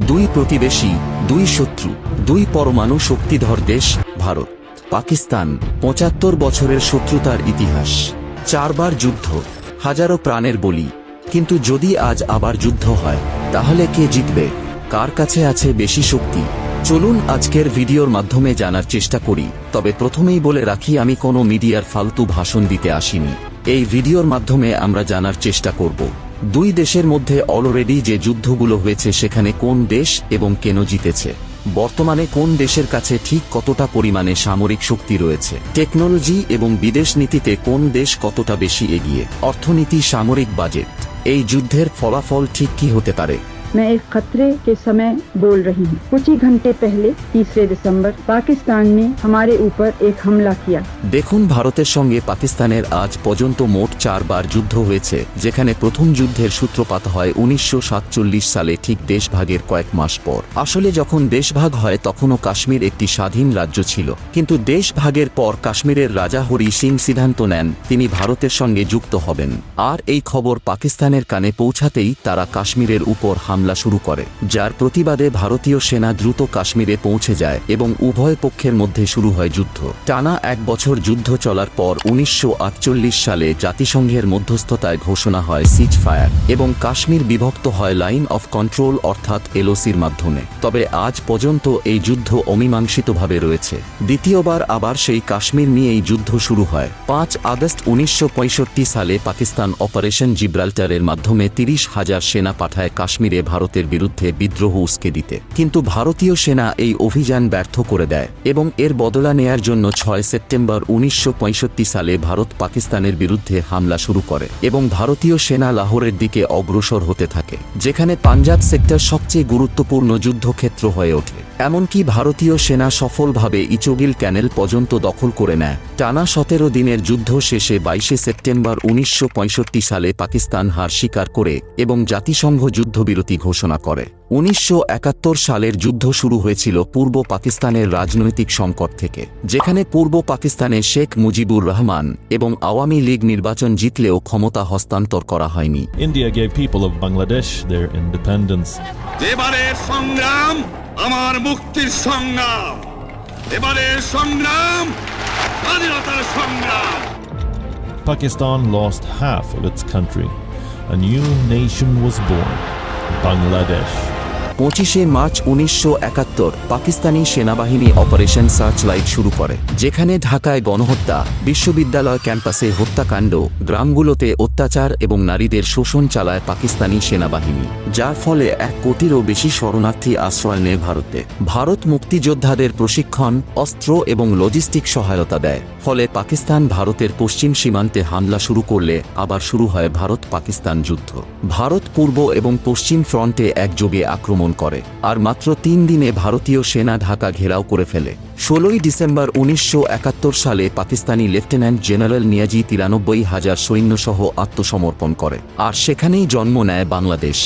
দুই প্রতিবেশী, দুই শত্রু, দুই পরমাণু শক্তিধর দেশ, ভারত। পাকিস্তান, পঁচাত্তর বছরের শত্রুতার ইতিহাস। চারবার যুদ্ধ, হাজারো প্রাণের বলি। কিন্তু যদি আজ আবার যুদ্ধ হয়, তাহলে কে জিতবে? কার কাছে আছে বেশি শক্তি? চলুন আজকের ভিডিওর মাধ্যমে জানার চেষ্টা করি। তবে প্রথমেই বলে রাখি, আমি কোনো মিডিয়ার ফালতু ভাষণ দিতে আসিনি। এই ভিডিওর মাধ্যমে আমরা জানার চেষ্টা করব। দুই দেশের মধ্যে অলরেডি যে যুদ্ধগুলো হয়েছে, সেখানে কোন দেশ এবং কেন জিতেছে? বর্তমানে কোন দেশের কাছে ঠিক কতটা পরিমাণে সামরিক শক্তি রয়েছে? টেকনোলজি এবং বিদেশ নীতিতে কোন দেশ কতটা বেশি এগিয়ে? অর্থনীতি, সামরিক বাজেট। এই যুদ্ধের ফলাফল ঠিক কি হতে পারে? मैं एक खतरे के समय बोल रही हूँ कुछ ही घंटे पहले तीसरे दिसंबर पाकिस्तान ने हमारे ऊपर एक हमला किया দেখুন ভারতের সঙ্গে পাকিস্তানের আজ পর্যন্ত মোট চারবার যুদ্ধ হয়েছে যেখানে প্রথম যুদ্ধের সূত্রপাত হয় উনিশশো সালে ঠিক দেশভাগের কয়েক মাস পর আসলে যখন দেশভাগ হয় তখনও কাশ্মীর একটি স্বাধীন রাজ্য ছিল কিন্তু দেশভাগের পর কাশ্মীরের রাজা হরি সিং সিদ্ধান্ত নেন তিনি ভারতের সঙ্গে যুক্ত হবেন আর এই খবর পাকিস্তানের কানে পৌঁছাতেই তারা কাশ্মীরের উপর হামলা শুরু করে, যার প্রতিবাদে ভারতীয় সেনা দ্রুত কাশ্মীরে পৌঁছে যায় এবং উভয় পক্ষের মধ্যে শুরু হয় যুদ্ধ। টানা এক বছর যুদ্ধ চলার পর উনিশশো সালে জাতিসংঘের মধ্যস্থতায় ঘোষণা হয় সিজ ফায়ার এবং কাশ্মীর বিভক্ত হয় লাইন অফ কন্ট্রোল অর্থাৎ এলওসির মাধ্যমে। তবে আজ পর্যন্ত এই যুদ্ধ অমীমাংসিতভাবে রয়েছে। দ্বিতীয়বার আবার সেই কাশ্মীর নিয়েই যুদ্ধ শুরু হয়। পাঁচ আগস্ট উনিশশো পঁয়ষট্টি সালে পাকিস্তান অপারেশন জিব্রাল্টারের মাধ্যমে তিরিশ হাজার সেনা পাঠায় কাশ্মীরে ভারতের বিরুদ্ধে বিদ্রোহ উস্কে দিতে। কিন্তু ভারতীয় সেনা এই অভিযান ব্যর্থ করে দেয় এবং এর বদলা নেয়ার জন্য ছয় সেপ্টেম্বর উনিশশো পঁয়ষট্টি সালে ভারত পাকিস্তানের বিরুদ্ধে হামলা শুরু করে এবং ভারতীয় সেনা লাহোরের দিকে অগ্রসর হতে থাকে, যেখানে পাঞ্জাব সেক্টর সবচেয়ে গুরুত্বপূর্ণ যুদ্ধক্ষেত্র হয়ে ওঠে। এমনকি ভারতীয় সেনা সফলভাবে ইচোগিল ক্যানেল পর্যন্ত দখল করে নেয়। টানা সতেরো দিনের যুদ্ধ শেষে বাইশে সেপ্টেম্বর উনিশশো পঁয়ষট্টি সালে পাকিস্তান হার স্বীকার করে এবং জাতিসংঘ যুদ্ধবিরতি ঘোষণা করে। উনিশশো একাত্তর সালের যুদ্ধ শুরু হয়েছিল পূর্ব পাকিস্তানের রাজনৈতিক সংকট থেকে যেখানে পূর্ব পাকিস্তানে শেখ মুজিবুর রহমান এবং আওয়ামী লীগ নির্বাচন জিতলেও ক্ষমতা হস্তান্তর করা হয়নি India gave people of Bangladesh their independence. এবারের সংগ্রাম আমার মুক্তির সংগ্রাম এবারের সংগ্রাম স্বাধীনতার সংগ্রাম Pakistan lost half of its country. A new nation was born Bangladesh. পঁচিশে মার্চ উনিশশো একাত্তর পাকিস্তানি সেনাবাহিনী অপারেশন সার্চ লাইট শুরু করে, যেখানে ঢাকায় গণহত্যা, বিশ্ববিদ্যালয় ক্যাম্পাসে হত্যাকাণ্ড, গ্রামগুলোতে অত্যাচার এবং নারীদের শোষণ চালায় পাকিস্তানি সেনাবাহিনী, যার ফলে এক কোটিরও বেশি শরণার্থী আশ্রয় নেয় ভারতে। ভারত মুক্তিযোদ্ধাদের প্রশিক্ষণ, অস্ত্র এবং লজিস্টিক সহায়তা দেয়। ফলে পাকিস্তান ভারতের পশ্চিম সীমান্তে হামলা শুরু করলে আবার শুরু হয় ভারত পাকিস্তান যুদ্ধ। ভারত পূর্ব এবং পশ্চিম ফ্রন্টে একযোগে আক্রমণ করে, আর মাত্র তিন দিনে ভারতীয় সেনা ঢাকা ঘেরাও করে ফেলে। ষোলোই ডিসেম্বর উনিশশো একাত্তর সালে পাকিস্তানি লেফটেন্যান্ট জেনারেল নিয়াজি তিরানব্বই হাজার সৈন্যসহ আত্মসমর্পণ করে, আর সেখানেই জন্ম নেয় বাংলাদেশ।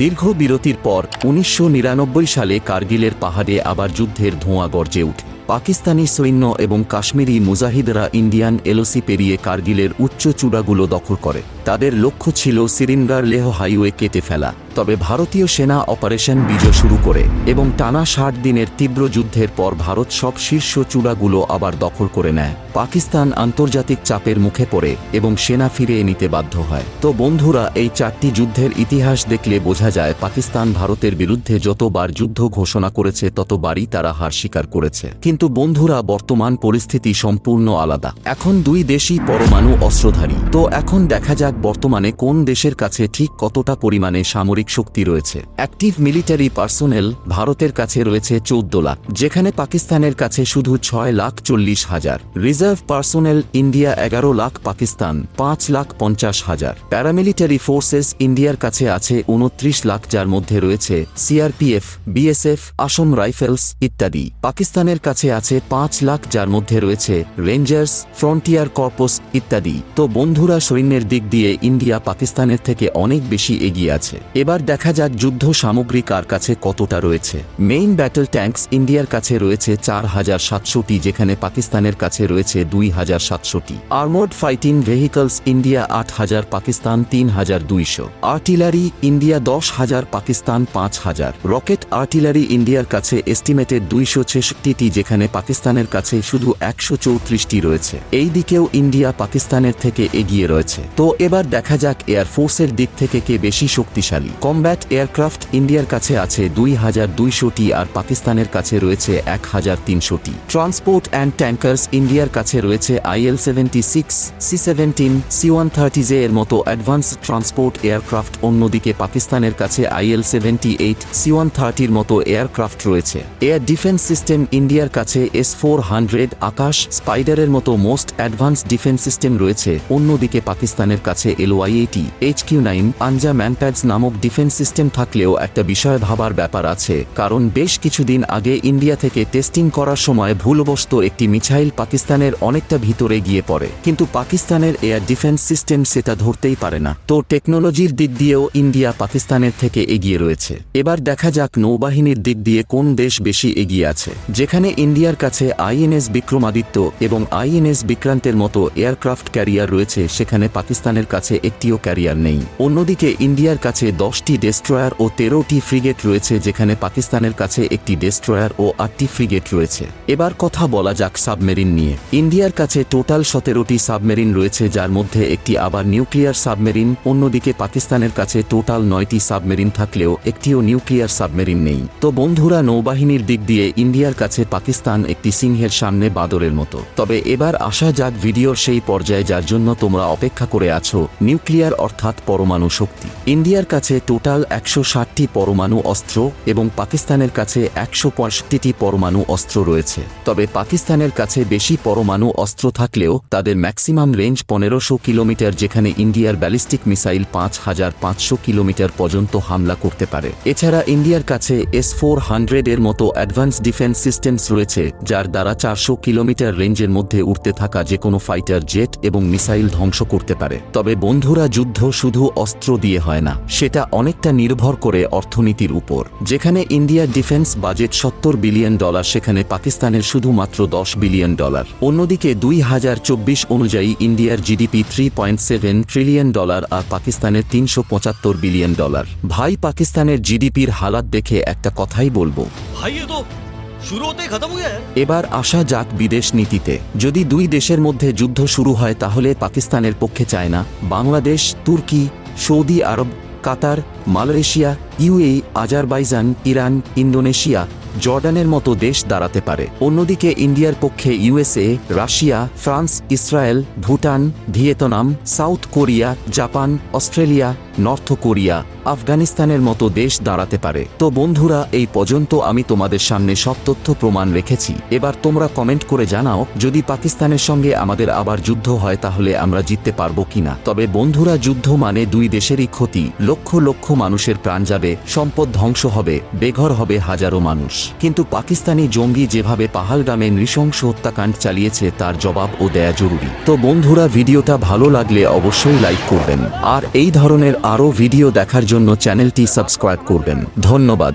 দীর্ঘ বিরতির পর উনিশশো নিরানব্বই সালে কার্গিলের পাহাড়ে আবার যুদ্ধের ধোঁয়া গর্জে ওঠে পাকিস্তানি সৈন্য এবং কাশ্মীরি মুজাহিদরা ইন্ডিয়ান এলওসি পেরিয়ে কার্গিলের উচ্চ চূড়াগুলো দখল করে। তাদের লক্ষ্য ছিল সিরিনগার লেহ হাইওয়ে কেটে ফেলা। তবে ভারতীয় সেনা অপারেশন বিজয় শুরু করে এবং টানা ষাট দিনের তীব্র যুদ্ধের পর ভারত সব শীর্ষ চূড়াগুলো আবার দখল করে নেয়। পাকিস্তান আন্তর্জাতিক চাপের মুখে পড়ে এবং সেনা ফিরিয়ে নিতে বাধ্য হয়। তো বন্ধুরা, এই চারটি যুদ্ধের ইতিহাস দেখলে বোঝা যায় পাকিস্তান ভারতের বিরুদ্ধে যতবার যুদ্ধ ঘোষণা করেছে, ততবারই তারা হার স্বীকার করেছে। কিন্তু বন্ধুরা, বর্তমান পরিস্থিতি সম্পূর্ণ আলাদা। এখন দুই দেশই পরমাণু অস্ত্রধারী। তো এখন দেখা যাক বর্তমানে কোন দেশের কাছে ঠিক কতটা পরিমাণে সামরিক শক্তি রয়েছে। অ্যাক্টিভ মিলিটারি পার্সোনেল ভারতের কাছে রয়েছে চৌদ্দ লাখ, যেখানে পাকিস্তানের কাছে শুধু ছয় লাখ চল্লিশ হাজার। রিজার্ভ পার্সোনেল ইন্ডিয়া এগারো লাখ, পাকিস্তান পাঁচ লাখ পঞ্চাশ হাজার। প্যারামিলিটারি ফোর্সেস ইন্ডিয়ার কাছে আছে উনত্রিশ লাখ, যার মধ্যে রয়েছে সিআরপিএফ, বিএসএফ আসাম রাইফেলস ইত্যাদি। পাকিস্তানের কাছে আছে পাঁচ লাখ, যার মধ্যে রয়েছে রেঞ্জার্স, ফ্রন্টিয়ার কর্পস ইত্যাদি। তো বন্ধুরা, সৈন্যের দিক দিয়ে ইন্ডিয়া পাকিস্তানের থেকে অনেক বেশি এগিয়ে আছে। এবার এবার দেখা যাক যুদ্ধ সামগ্রী কার কাছে কতটা রয়েছে। মেইন ব্যাটল ট্যাঙ্কস ইন্ডিয়ার কাছে রয়েছে চার হাজার সাতশোটি, যেখানে পাকিস্তানের কাছে রয়েছে দুই হাজার সাতশোটি। আর্মোর্ড ফাইটিং ভেহিকলস ইন্ডিয়া আট হাজার, পাকিস্তান তিন হাজার দুইশো। আর্টিলারি ইন্ডিয়া দশ হাজার, পাকিস্তান পাঁচ হাজার। রকেট আর্টিলারি ইন্ডিয়ার কাছে এস্টিমেটেড দুইশো ছেষট্টিটি, যেখানে পাকিস্তানের কাছে শুধু একশো চৌত্রিশটি রয়েছে। এই দিকেও ইন্ডিয়া পাকিস্তানের থেকে এগিয়ে রয়েছে। তো এবার দেখা যাক এয়ারফোর্সের দিক থেকে কে বেশি শক্তিশালী। কমব্যাট এয়ারক্রাফট ইন্ডিয়ার কাছে আছে দুই হাজার দুইশোটি আর পাকিস্তানের কাছে রয়েছে এক হাজার তিনশোটি। ট্রান্সপোর্ট অ্যান্ড ট্যাঙ্কার্স ইন্ডিয়ার কাছে রয়েছে IL seventy six, C seventeen, C one thirty J এর মতো অ্যাডভান্স ট্রান্সপোর্ট এয়ারক্রাফট। অন্যদিকে পাকিস্তানের কাছে IL seventy eight, C one থার্টির মতো এয়ারক্রাফট রয়েছে। এয়ার ডিফেন্স সিস্টেম ইন্ডিয়ার কাছে এস ফোর হান্ড্রেড, আকাশ, স্পাইডারের মতো মোস্ট অ্যাডভান্স ডিফেন্স সিস্টেম রয়েছে। অন্যদিকে পাকিস্তানের কাছে LY eighty H Q nine Anza MANPADS নামক ডিফেন্স সিস্টেম থাকলেও একটা বিষয় ভাবার ব্যাপার আছে, কারণ বেশ কিছুদিন আগে ইন্ডিয়া থেকে টেস্টিং করার সময় ভুলবশত একটি মিছাইল পাকিস্তানের অনেকটা ভিতরে গিয়ে পড়ে। কিন্তু পাকিস্তানের এয়ার ডিফেন্স সিস্টেম সেটা ধরতেই পারে না। তো টেকনোলজির দিক দিয়েও ইন্ডিয়া পাকিস্তানের থেকে এগিয়ে রয়েছে। এবার দেখা যাক নৌবাহিনীর দিক দিয়ে কোন দেশ বেশি এগিয়ে আছে। যেখানে ইন্ডিয়ার কাছে আইএনএস বিক্রমাদিত্য এবং আইএনএস বিক্রান্তের মতো এয়ারক্রাফট ক্যারিয়ার রয়েছে, সেখানে পাকিস্তানের কাছে একটিও ক্যারিয়ার নেই। অন্যদিকে ইন্ডিয়ার কাছে দশটি ডেস্ট্রয়ার ও তেরোটি ফ্রিগেট রয়েছে, যেখানে পাকিস্তানের কাছে একটি ডেস্ট্রয়ার ও আটটি ফ্রিগেট রয়েছে। এবার কথা বলা যাক সাবমেরিন নিয়ে। ইন্ডিয়ার কাছে টোটাল সতেরোটি সাবমেরিন রয়েছে, যার মধ্যে একটি আবার নিউক্লিয়ার সাবমেরিন অন্যদিকে পাকিস্তানের কাছে টোটাল নয়টি সাবমেরিন থাকলেও একটিও নিউক্লিয়ার সাবমেরিন নেই। তো বন্ধুরা, নৌবাহিনীর দিক দিয়ে ইন্ডিয়ার কাছে পাকিস্তান একটি সিংহের সামনে বাদরের মতো। তবে এবার আসা যাক ভিডিওর সেই পর্যায়ে, যার জন্য তোমরা অপেক্ষা করে আছো নিউক্লিয়ার অর্থাৎ পরমাণু শক্তি। ইন্ডিয়ার কাছে টোটাল একশো ষাটটি পরমাণু অস্ত্র এবং পাকিস্তানের কাছে একশো পঁয়ষট্টিটি পরমাণু অস্ত্র রয়েছে। তবে পাকিস্তানের কাছে বেশি পরমাণু অস্ত্র থাকলেও তাদের ম্যাক্সিমাম রেঞ্জ পনেরোশো কিলোমিটার যেখানে ইন্ডিয়ার ব্যালিস্টিক মিসাইল পাঁচ হাজার পাঁচশো কিলোমিটার পর্যন্ত হামলা করতে পারে। এছাড়া ইন্ডিয়ার কাছে এস ফোর হান্ড্রেড এর মতো অ্যাডভান্স ডিফেন্স সিস্টেমস রয়েছে, যার দ্বারা চারশো কিলোমিটার রেঞ্জের মধ্যে উঠতে থাকা যে কোনো ফাইটার জেট এবং মিসাইল ধ্বংস করতে পারে। তবে বন্ধুরা, যুদ্ধ শুধু অস্ত্র দিয়ে হয় না, সেটা অনেকটা নির্ভর করে অর্থনীতির উপর। যেখানে ইন্ডিয়ার ডিফেন্স বাজেট সত্তর বিলিয়ন ডলার সেখানে পাকিস্তানের শুধুমাত্র দশ বিলিয়ন ডলার। অন্যদিকে দুই হাজার চব্বিশ অনুযায়ী ইন্ডিয়ার GDP three point seven trillion dollar আর পাকিস্তানের তিনশো পঁচাত্তর বিলিয়ন ডলার। ভাই পাকিস্তানের জিডিপির হালাত দেখে একটা কথাই বলব। এবার আসা যাক বিদেশ নীতিতে। যদি দুই দেশের মধ্যে যুদ্ধ শুরু হয় তাহলে পাকিস্তানের পক্ষে চায় না। বাংলাদেশ তুর্কি Saudi Arab Qatar, Malaysia UAE Azerbaijan, Iran, Indonesia, জর্ডানের মতো দেশ দাঁড়াতে পারে। অন্যদিকে ইন্ডিয়ার পক্ষে USA, Russia, France, Israel, Bhutan, Vietnam, South Korea, Japan, Australia North Korea, আফগানিস্তানের মতো দেশ দাঁড়াতে পারে। তো বন্ধুরা, এই পর্যন্ত আমি তোমাদের সামনে সব তথ্য প্রমাণ রেখেছি। এবার তোমরা কমেন্ট করে জানাও, যদি পাকিস্তানের সঙ্গে আমাদের আবার যুদ্ধ হয়, তাহলে আমরা জিততে পারব কিনা? তবে বন্ধুরা, যুদ্ধ মানে দুই দেশেরই ক্ষতি। লক্ষ লক্ষ মানুষের প্রাণ যাবে, সম্পদ ধ্বংস হবে, বেঘর হবে হাজারো মানুষ। কিন্তু পাকিস্তানি জঙ্গি যেভাবে পাহালগামে নৃশংস হত্যাকাণ্ড চালিয়েছে, তার জবাব ও দেয়া জরুরি। তো বন্ধুরা, ভিডিওটা ভালো লাগলে অবশ্যই লাইক করবেন। আর এই ধরনের আরও ভিডিও দেখার জন্য চ্যানেলটি সাবস্ক্রাইব করবেন। ধন্যবাদ।